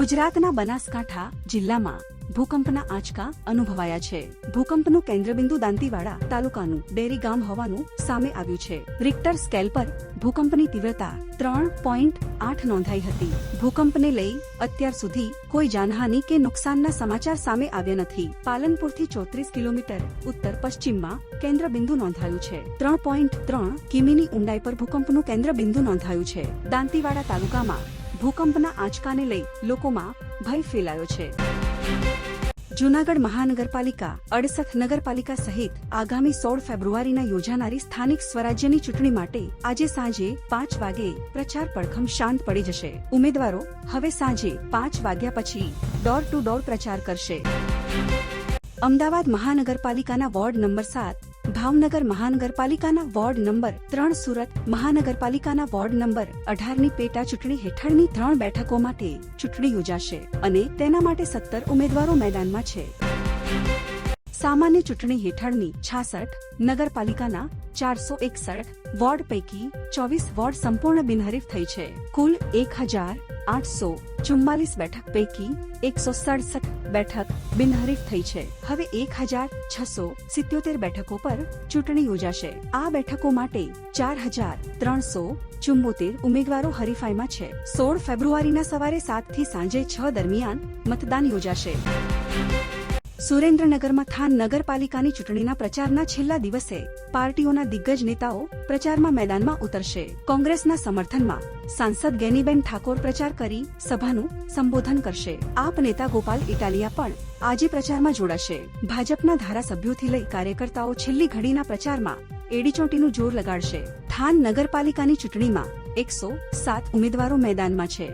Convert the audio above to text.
ગુજરાતના બનાસકાંઠા જિલ્લામાં ભૂકંપના આંચકા અનુભવાયા છે. ભૂકંપનું કેન્દ્રબિંદુ દાંતીવાડા તાલુકાનું ડેરી ગામ હોવાનું સામે આવ્યું છે. રિક્ટર સ્કેલ પર ભૂકંપની તીવ્રતા ત્રણ પોઈન્ટ આઠ નોંધાઈ હતી. ભૂકંપને લઈ અત્યાર સુધી કોઈ જાનહાનિ કે નુકસાનના સમાચાર સામે આવ્યા નથી. પાલનપુરથી ચોત્રીસ કિલોમીટર ઉત્તર પશ્ચિમમાં કેન્દ્રબિંદુ નોંધાયું છે. ત્રણ પોઈન્ટ ત્રણ કિમીની ઊંડાઈ પર ભૂકંપનું કેન્દ્રબિંદુ નોંધાયું છે. દાંતીવાડા તાલુકામાં ભૂકંપના આંચકાને લઈ લોકોમાં ભય ફેલાયો છે. જૂનાગઢ મહાનગરપાલિકા, અડસઠ નગરપાલિકા સહિત આગામી સોળ ફેબ્રુઆરીના યોજાનારી સ્થાનિક સ્વરાજ્યની ચૂંટણી માટે આજે સાંજે પાંચ વાગે પ્રચાર પડખમ શાંત પડી જશે. ઉમેદવારો હવે સાંજે પાંચ વાગ્યા પછી ડોર ટુ ડોર પ્રચાર કરશે. અમદાવાદ મહાનગરપાલિકાના વોર્ડ નંબર સાત ભાવનગર મહાનગરપાલિકાના વોર્ડ નંબર ત્રણ સુરત મહાનગરપાલિકાના વોર્ડ નંબર અઢારની પેટા ચૂંટણી હેઠળની ત્રણ બેઠકો માટે ચૂંટણી યોજાશે અને તેના માટે સત્તર ઉમેદવારો મેદાનમાં છે. સામાન્ય ચૂંટણી હેઠળની છાસઠ, નગરપાલિકાના ચારસો એકસઠ વોર્ડ પૈકી ચોવીસ વોર્ડ સંપૂર્ણ બિનહરીફ થઈ છે. કુલ એક હજાર આઠસો ચુમ્માલીસ બેઠક પૈકી એકસો સડસઠ બેઠક બિનહરીફ થઈ છે. હવે એક હજાર છસો સિત્યોતેર બેઠકો પર ચૂંટણી યોજાશે. આ બેઠકો માટે ચાર હજાર ત્રણસો ચુમ્મોતેર ઉમેદવારો હરીફાઈમાં છે. સોળ ફેબ્રુઆરીના સવારે સાતથી સાંજે છ દરમિયાન મતદાન યોજાશે. સુરેન્દ્રનગરમાં થાન નગરપાલિકાની ચૂંટણીના પ્રચારના છેલ્લા દિવસે પાર્ટીઓના દિગ્ગજ નેતાઓ પ્રચારમાં મેદાનમાં ઉતરશે. કોંગ્રેસના સમર્થનમાં સાંસદ ગેનીબેન ઠાકોર પ્રચાર કરી સભાનું સંબોધન કરશે. આપ નેતા ગોપાલ ઇટાલિયા પણ આજે પ્રચારમાં જોડાશે. ભાજપના ધારાસભ્યોથી લઈ કાર્યકર્તાઓ છેલ્લી ઘડીના પ્રચારમાં એડીચોટીનું જોર લગાડશે. થાન નગરપાલિકાની ચૂંટણીમાં એકસો સાત ઉમેદવારો મેદાનમાં છે.